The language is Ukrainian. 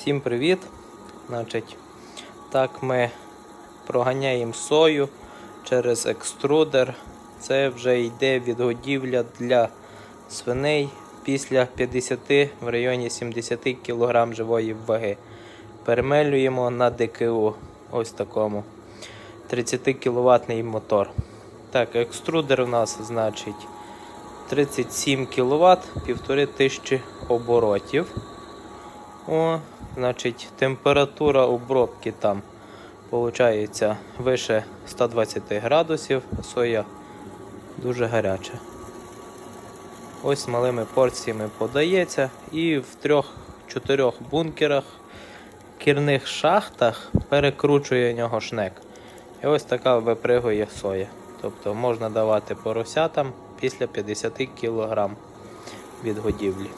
Всім привіт! Значить, так ми проганяємо сою через екструдер. Це вже йде відгодівля для свиней після 50 в районі 70 кг живої ваги. Перемелюємо на ДКУ. Ось такому. 30 кВт мотор. Так, екструдер у нас значить 37 кВт, 1500 оборотів. О, значить, температура обробки там виходить вище 120 градусів, соя дуже гаряча. Ось малими порціями подається і в трьох-чотирьох бункерах, кірних шахтах перекручує нього шнек. І ось така випригує соя. Тобто можна давати поросятам після 50 кг від годівлі.